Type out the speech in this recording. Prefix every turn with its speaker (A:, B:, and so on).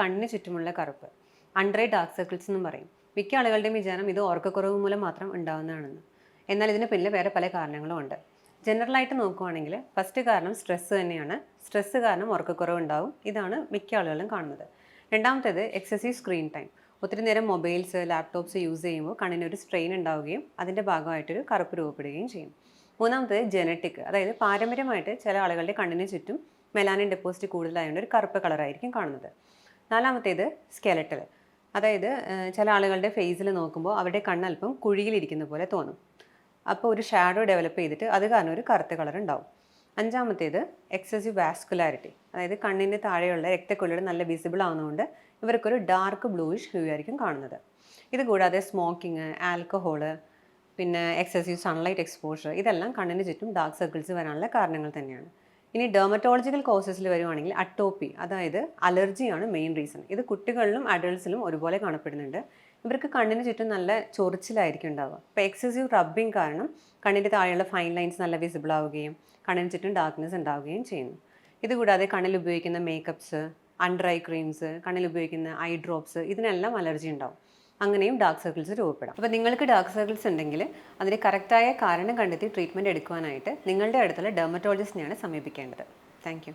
A: കണ്ണിന് ചുറ്റുമുള്ള കറുപ്പ്. അണ്ടർ ഡാർക്ക് സർക്കിൾസ് എന്നും പറയും. മിക്ക ആളുകളുടെയും വിചാരം ഇത് ഓർക്കക്കുറവ് മൂലം മാത്രം ഉണ്ടാകുന്നതാണെന്ന് എന്നാൽ ഇതിന് പിന്നിൽ വേറെ പല കാരണങ്ങളും ഉണ്ട്. ജനറലായിട്ട് നോക്കുവാണെങ്കിൽ ഫസ്റ്റ് കാരണം സ്ട്രെസ്സ് തന്നെയാണ്. സ്ട്രെസ്സ് കാരണം ഉറക്കക്കുറവ് ഉണ്ടാവും. ഇതാണ് മിക്ക ആളുകളും കാണുന്നത്. രണ്ടാമത്തേത് എക്സസീവ് സ്ക്രീൻ ടൈം ഒത്തിരി നേരം മൊബൈൽസ് ലാപ്ടോപ്സ് യൂസ് ചെയ്യുമ്പോൾ കണ്ണിനൊരു സ്ട്രെയിൻ ഉണ്ടാവുകയും അതിന്റെ ഭാഗമായിട്ടൊരു കറുപ്പ് രൂപപ്പെടുകയും ചെയ്യും. മൂന്നാമത്തേത് ജനറ്റിക് അതായത് പാരമ്പര്യമായിട്ട് ചില ആളുകളുടെ കണ്ണിന് ചുറ്റും മെലാനിൻ ഡെപ്പോസിറ്റ് കൂടുതലായതുകൊണ്ട് ഒരു കറുപ്പ് കളറായിരിക്കും കാണുന്നത്. നാലാമത്തേത് സ്കെലറ്റൽ. അതായത് ചില ആളുകളുടെ ഫേസിൽ നോക്കുമ്പോൾ അവരുടെ കണ്ണല്പം കുഴിയിലിരിക്കുന്ന പോലെ തോന്നും. അപ്പോൾ ഒരു ഷാഡോ ഡെവലപ്പ് ചെയ്തിട്ട് അത് കാരണം ഒരു കറുത്ത കളർ ഉണ്ടാവും. അഞ്ചാമത്തേത് എക്സസീവ് വാസ്കുലാരിറ്റി. അതായത് കണ്ണിന്റെ താഴെയുള്ള രക്തക്കൊള്ളുകൾ നല്ല വിസിബിൾ ആവുന്നതുകൊണ്ട് ഇവർക്കൊരു ഡാർക്ക് ബ്ലൂയിഷ് ഹ്യൂ ആയിരിക്കും കാണുന്നത്. ഇതുകൂടാതെ സ്മോക്കിംഗ് ആൽക്കഹോൾ പിന്നെ എക്സസീവ് സൺലൈറ്റ് എക്സ്പോഷർ ഇതെല്ലാം കണ്ണിന് ചുറ്റും ഡാർക്ക് സർക്കിൾസ് വരാനുള്ള കാരണങ്ങൾ തന്നെയാണ്. ഇനി ഡെർമറ്റോളജിക്കൽ കോസസിൽ വരുവാണെങ്കിൽ അട്ടോപ്പി അതായത് അലർജിയാണ് മെയിൻ റീസൺ ഇത് കുട്ടികളിലും അഡൾട്ട്സിലും ഒരുപോലെ കാണപ്പെടുന്നുണ്ട്. ഇവർക്ക് കണ്ണിന് ചുറ്റും നല്ല ചൊറിച്ചിലായിരിക്കും ഉണ്ടാവുക. അപ്പോൾ എക്സസീവ് റബ്ബിംഗ് കാരണം കണ്ണിന്റെ താഴെയുള്ള ഫൈൻ ലൈൻസ് നല്ല വിസിബിൾ ആവുകയും കണ്ണിന് ചുറ്റും ഡാർക്ക്നെസ് ഉണ്ടാവുകയും ചെയ്യുന്നു. ഇതുകൂടാതെ കണ്ണിൽ ഉപയോഗിക്കുന്ന മേക്കപ്സ് അണ്ടർ ഐ ക്രീംസ് കണ്ണിൽ ഉപയോഗിക്കുന്ന ഐ ഡ്രോപ്സ് ഇതിനെല്ലാം അലർജി ഉണ്ടാവും. അങ്ങനെയും ഡാർക്ക് സർക്കിൾസ് രൂപപ്പെടാം. അപ്പോൾ നിങ്ങൾക്ക് ഡാർക്ക് സർക്കിൾസ് ഉണ്ടെങ്കിൽ അതിന് കറക്റ്റായ കാരണം കണ്ടെത്തി ട്രീറ്റ്മെന്റ് എടുക്കുവാനായിട്ട് നിങ്ങളുടെ അടുത്തുള്ള ഡെർമറ്റോളജിസ്റ്റിനെയാണ് സമീപിക്കേണ്ടത്. താങ്ക്